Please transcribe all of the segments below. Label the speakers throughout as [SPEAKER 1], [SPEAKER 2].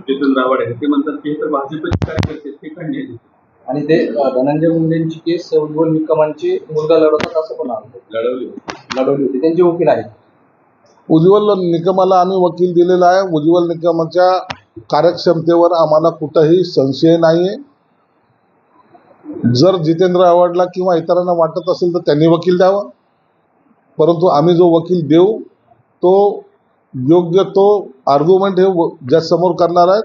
[SPEAKER 1] जितेंद्र आव्हाड आहे ते म्हणतात की हे तर भाजपचे कार्यकर्ते ते नाही देत.
[SPEAKER 2] आणि ते धनंजय मुंडेंची केस उज्ज्वल निकमांची मुलगा लढवतात असं पण आहे.
[SPEAKER 1] लढवली होती.
[SPEAKER 2] लढवली होती त्यांचे वकील आहेत
[SPEAKER 3] उज्ज्वल निकमाला आम्ही वकील दिलेला आहे उज्ज्वल निकमाच्या कार्यक्षमतेवर आम्हाला कुठंही संशय नाहीये जर जितेंद्र आव्हाडला किंवा इतरांना वाटत असेल तर त्यांनी वकील द्यावं परंतु आम्ही जो वकील देऊ तो योग्य तो आर्ग्युमेंट हे व- जज समोर करणार आहेत.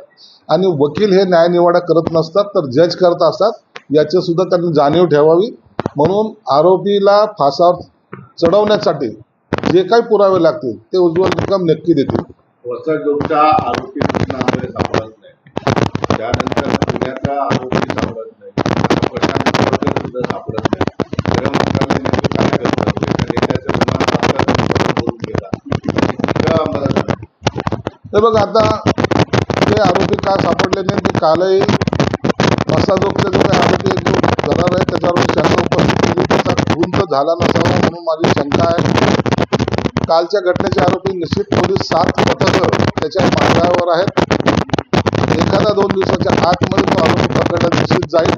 [SPEAKER 3] आणि वकील हे न्यायनिवाडा करत नसतात तर जज करत असतात. याची सुद्धा त्यांनी जाणीव ठेवावी. म्हणून आरोपीला फासावर चढवण्यासाठी जे काही पुरावे लागतील ते उज्ज्वल निकम नक्की देतील.
[SPEAKER 4] वसई आरोपी सापडत नाही. त्यानंतर पुण्याचा आरोपी सापडत नाही. सापडत नाही गृहमंत्रालय नेमकं काय करतं एका नेत्याचं विमान ताब्यात बोलून गेला इतकं आम्हाला सांगा.
[SPEAKER 3] हे बघ आता ते आरोपी का सापडले नाही ते कालही असा जो काही आरोपी जो करार आहे त्याच्यावर शंका उपस्थित केली त्याचा खून तर झाला नसावा म्हणून माझी शंका आहे. कालच्या घटनेचे आरोपी निश्चित पोलीस सात पथकं त्याच्या मार्गावर आहेत. एखादा दोन दिवसाच्या आतमध्ये तो आरोपी पकडला निश्चित जाईल.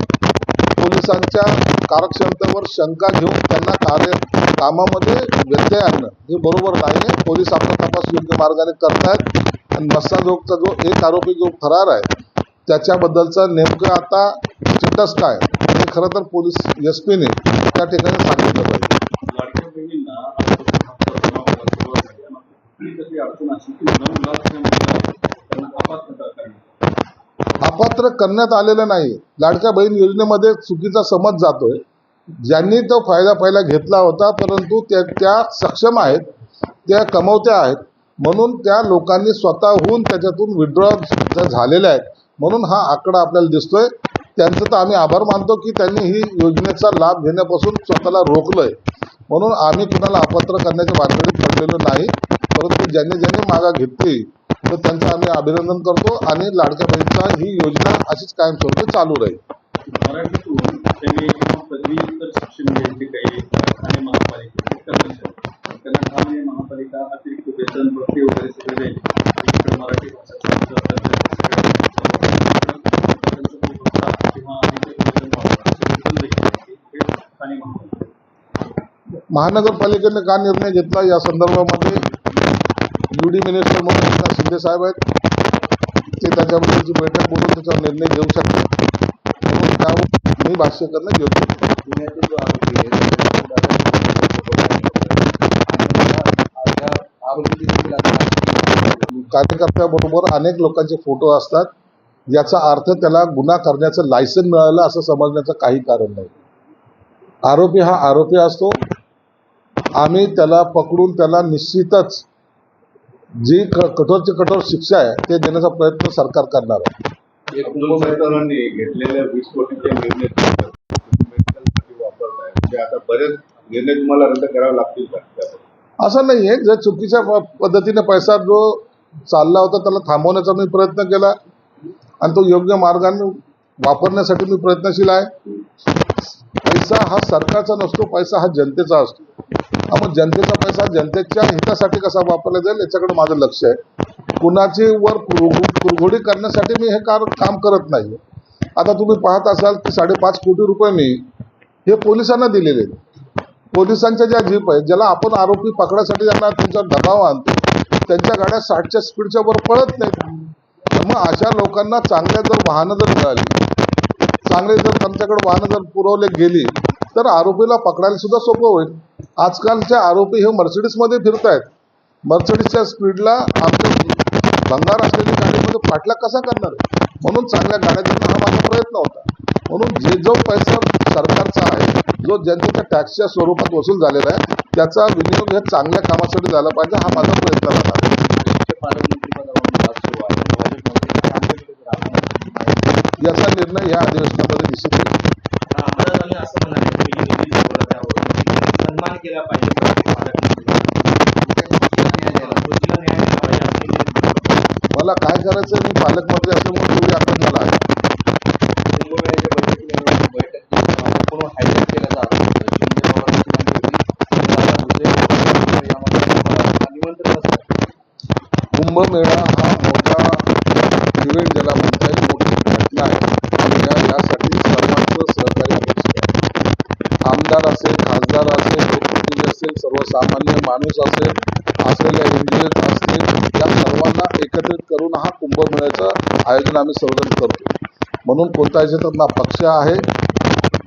[SPEAKER 3] पोलिसांच्या कार्यक्षमतेवर शंका घेऊन त्यांना कार्य कामामध्ये व्यत्यय आणणं हे बरोबर नाही आहे पोलीस आपला तपास योग्य मार्गाने करतायत. आणि मस्साजोगचा जो एक आरोपी जो फरार आहे त्याच्याबद्दलचं नेमकं आता स्टेटस काय हे खरं तर पोलीस एस पीने त्या ठिकाणी सांगितलं पाहिजे.
[SPEAKER 1] अपात्र करण्यात
[SPEAKER 3] आलेलं नाही. लाडक्या बहीण योजनेमध्ये चुकीचा समज जातोय. ज्यांनी तो फायदा पहिला घेतला होता परंतु त्या त्या सक्षम आहेत त्या कमवत्या आहेत म्हणून त्या लोकांनी स्वतःहून त्याच्यातून विड्रॉ झालेल्या आहेत म्हणून हा आकडा आपल्याला दिसतो आहे त्यांचं तर आम्ही आभार मानतो की त्यांनी ही योजनेचा लाभ घेण्यापासून स्वतःला रोखलं आहे म्हणून आम्ही कुणाला अपात्र करण्याच्या भानगडीत पडलेलो नाही. परंतु ज्यांनी ज्यांनी मागा घेतली तर त्यांचं आम्ही अभिनंदन करतो आणि लाडक्या बहिणीचा ही योजना अशीच कायमस्वरूपी चालू राहील.
[SPEAKER 1] मराठीतून त्यांनी पदव्युत्तर शिक्षण
[SPEAKER 3] महानगरपालिकेने का निर्णय घेतला? या संदर्भामध्ये यू डी मिनिस्टर म्हणून एकनाथ शिंदे साहेब आहेत. ते त्याच्याबद्दलची बैठक बोलून त्याच्यावर निर्णय घेऊ शकतात म्हणून त्यावर मी भाष्य करणं योग्य
[SPEAKER 2] आता
[SPEAKER 3] कार्यकर्त्याबरोबर अनेक लोकांचे फोटो असतात. याचा अर्थ त्याला गुन्हा करण्याचं लायसन मिळालं असं समजण्याचं काही कारण नाही. आरोपी हा आरोपी असतो. आम्ही त्याला पकडून त्याला निश्चितच जी क कठोरची कठोर शिक्षा आहे ते देण्याचा प्रयत्न सरकार करणार आहे.
[SPEAKER 2] एक
[SPEAKER 4] अब्दुल सत्तारांनी घेतलेल्या वीस कोटीचे निर्णय मेडिकलसाठी वापरत आहे म्हणजे आता बरेच निर्णय तुम्हाला रद्द करावे लागतील का?
[SPEAKER 3] असं नाही आहे. जर चुकीच्या पद्धतीने पैसा जो चालला होता त्याला थांबवण्याचा मी प्रयत्न केला. आणि तो योग्य मार्गाने वापरण्यासाठी मी प्रयत्नशील आहे. पैसा हा सरकारचा नसतो पैसा हा जनतेचा असतो. आपण जनतेचा पैसा जनतेच्या हितासाठी कसा वापरला जाईल याच्याकडे माझं लक्ष आहे. कुणाची वर कुरघोडी करण्यासाठी मी हे कार काम करत नाही आता तुम्ही पाहत असाल की साडेपाच कोटी रुपये मी हे पोलिसांना दिलेले आहेत. पोलिसांच्या ज्या जीप आहेत ज्याला आपण आरोपी पकडायसाठी त्यांना तुमचा दबाव आणतो त्यांच्या गाड्या साठच्या स्पीडच्या वर पळत नाहीत. मग अशा लोकांना चांगल्या जर वाहनं जर मिळाली चांगले जर त्यांच्याकडे वाहनं जर पुरवले गेली तर आरोपीला पकडायला सुद्धा सोपं होईल आजकालचे आरोपी हे मर्सिडीजमध्ये आहेत मर्सिडीजच्या स्पीडला आपलं भंगार असलेली गाडीमध्ये पाठला कसा करणार आहे? म्हणून चांगल्या गाड्या देणं हा माझा प्रयत्न होता म्हणून जे जो पैसा सरकारचा आहे जो जनतेच्या टॅक्सच्या स्वरूपात वसूल झालेला आहे त्याचा विनियोग हे चांगल्या कामासाठी झाला पाहिजे हा माझा प्रयत्न आहे.
[SPEAKER 2] राहणार
[SPEAKER 3] याचा निर्णय या अधिवेशनामध्ये निश्चित मला काय करायचं मी पालकमंत्री असल्यामुळे तेवढी आठवण मला आहे.
[SPEAKER 2] कुंभमेळा हा मोठा इव्हेंट ज्याला म्हणता येईल मोठी घटना आहे. या यासाठी
[SPEAKER 3] सर्वांचं सहकार्य आवश्यक आमदार असेल खासदार असेल लोकप्रतिनिधी असेल सर्वसामान्य माणूस असेल असलेल्या एनजीओ करून हा कुंभमेळ्याचं आयोजन आम्ही सर्वजण करतो म्हणून कोणत्या क्षेत्रात ना पक्ष आहे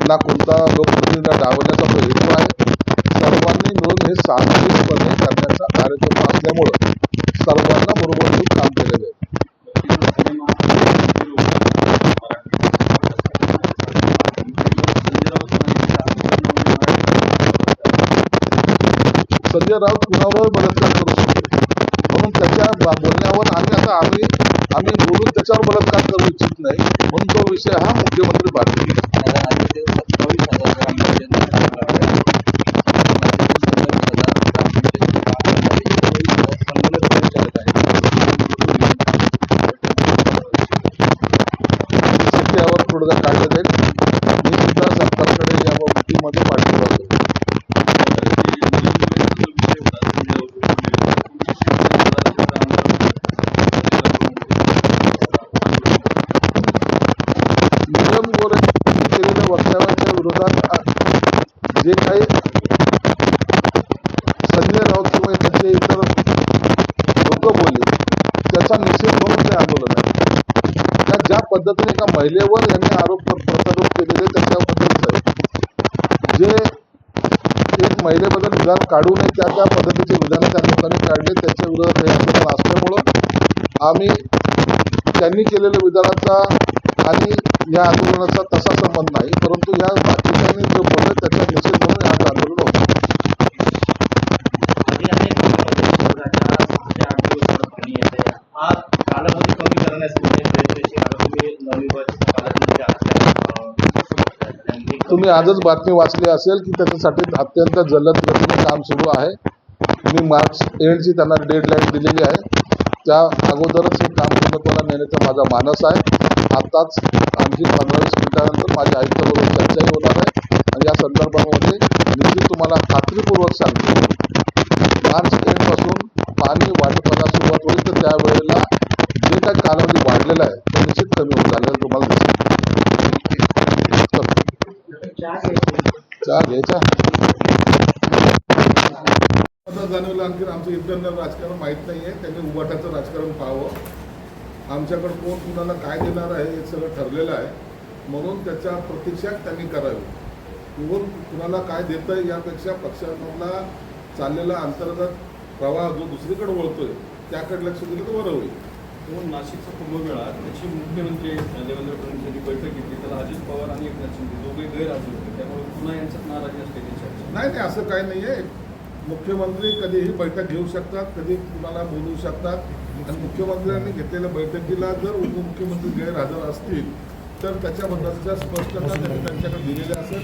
[SPEAKER 3] ना कोणता लोकप्रतिनिधीला डावण्याचा तो हेतू आहे सर्वांनी मिळून हे सामूहिकपणे करण्याचा कार्यक्रम असल्यामुळं सर्वांना बरोबर घेऊन काम केलेलं आहे. संजय राऊत कुणावर बलात्कार करू शकतो म्हणून त्याच्या बा- बोलण्यावर आम्ही आता आम्ही आम्ही बोलून त्याच्यावर बलात्कार करू इच्छित नाही. म्हणून तो विषय हा मुख्यमंत्री पाटील
[SPEAKER 2] दादा, आता ते सत्तावीस हजार ग्रामपंचायत काम लागल्या. सत्तावीस हजार ग्रामपंचायत काम लागल्या. संगणक परिचालक आहेत.
[SPEAKER 3] निश्चित यावर तोडगा काढला जाईल मी सुद्धा सरकारकडे या बाबतीमध्ये पाठिंबा देतो नीलम गोरे केलेल्या वक्तव्याच्या विरोधात जे काही संजय राऊत किंवा त्यांचे इतर लोक बोलले त्याचा निषेध म्हणून ते आंदोलन आहे. त्या ज्या पद्धतीने एका महिलेवर यांनी आरोप प्रत्यारोप केलेले त्याच्याबद्दलच आहे जे एक महिलेबद्दल विधान काढू नये त्या त्या पद्धतीचे विधान त्या लोकांनी काढले त्याच्या विरोधात हे आंदोलन असल्यामुळं आम्ही त्यांनी केलेल्या विधानाचा आणि या आंदोलनाचा तसा संबंध नाही परंतु या बाकीच्यांनी जो बोलले त्याचा निषेध म्हणून हे आंदोलन होतं
[SPEAKER 5] तुम्ही
[SPEAKER 3] आजच बातमी वाचली असेल की त्याच्यासाठी अत्यंत जलद गतीने काम सुरू आहे. मी मार्च एंडची त्यांना डेडलाईन दिलेली आहे. त्या अगोदरच हे काम पूर्णत्वाला नेण्याचा माझा मानस आहे. आताच आणखी पंधरा वीस मिनिटानंतर माझ्या आयुक्ताबरोबर चर्चाही होणार आहे. आणि या संदर्भामध्ये निश्चित तुम्हाला खात्रीपूर्वक सांगतो मार्च एंडपासून पाणी वाटपाला सुरुवात होईल तर त्यावेळेला जे काही कालावधी वाढलेला आहे तो निश्चित कमी होत झालेला तुम्हाला दिसेल चहा घ्यायचा
[SPEAKER 6] आता जाणवलं आणखी आमचं इंटरनल राजकारण माहीत नाही आहे त्यांनी उभाटाचं राजकारण पाहावं. आमच्याकडे कोण कुणाला काय देणार आहे हे सगळं ठरलेलं आहे. म्हणून त्याच्या प्रतीक्षा त्यांनी करावी. कोण कुणाला काय देतं यापेक्षा पक्षामधला चाललेला अंतर्गत प्रवाह जो दुसरीकडे वळतोय त्याकडे लक्ष दिलं तर बरं होईल.
[SPEAKER 1] तो नाशिकचा कुंभमेळा त्याची मुख्यमंत्री देवेंद्र फडणवीस यांनी बैठक घेतली त्याला अजित पवार आणि एकनाथ शिंदे दोघे गैरहजर होते. त्यामुळे पुन्हा यांच्यात नाराजी चर्चा
[SPEAKER 6] नाही नाही असं काही नाही आहे मुख्यमंत्री कधीही बैठक घेऊ शकतात कधी कुणाला बोलवू शकतात. आणि मुख्यमंत्र्यांनी घेतलेल्या बैठकीला जर उपमुख्यमंत्री गैरहजर असतील तर त्याच्याबद्दलच्या स्पष्टता त्यांनी त्यांच्याकडे दिलेल्या असेल.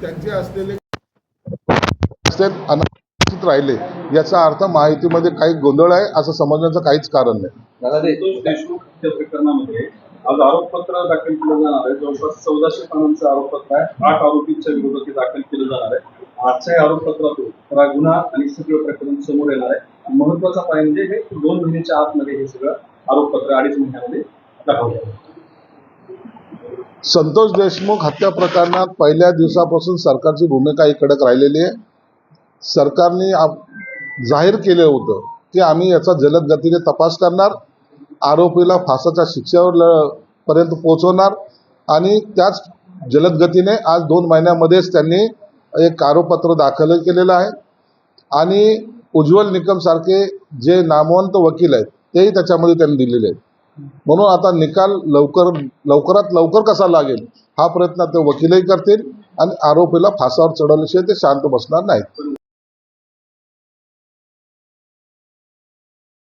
[SPEAKER 6] त्यांचे असलेले
[SPEAKER 3] असतात राहिले याचा अर्थ माहितीमध्ये काही गोंधळ आहे असं समजण्याचं काहीच कारण नाही.
[SPEAKER 1] प्रकरणामध्ये आज आरोपपत्र दाखल केलं जाणार आहे. जवळपास चौदाशे पानांचं आरोपपत्र आहे. आठ आरोपींच्या विरोधात दाखल केलं जाणार आहे. आजच्या आरोपपत्रातून खरा गुन्हा आणि सगळं प्रकरण समोर येणार आहे. महत्त्वाचा पाय म्हणजे हे दोन महिन्याच्या आतमध्ये हे सगळं आरोपपत्र अडीच महिन्यामध्ये दाखवलं
[SPEAKER 3] संतोष देशमुख हत्या प्रकरणात पहिल्या दिवसापासून सरकारची भूमिका ही कडक राहिलेली आहे. सरकारने जाहीर केलं होतं की आम्ही याचा जलद गतीने तपास करणार आरोपीला फासाच्या शिक्षेवर पर्यंत पोहोचवणार आणि त्याच जलद गतीने आज दोन महिन्यामध्येच त्यांनी एक आरोपपत्र दाखल केलेलं आहे. आणि उज्ज्वल निकमसारखे जे नामवंत वकील आहेत तेही त्याच्यामध्ये त्यांनी दिलेले आहेत. म्हणून आता निकाल लवकर लवकरात लवकर कसा लागेल हा प्रयत्न ते वकीलही करतील आणि आरोपीला फासावर चढवल्याशिवाय ते शांत बसणार नाहीत.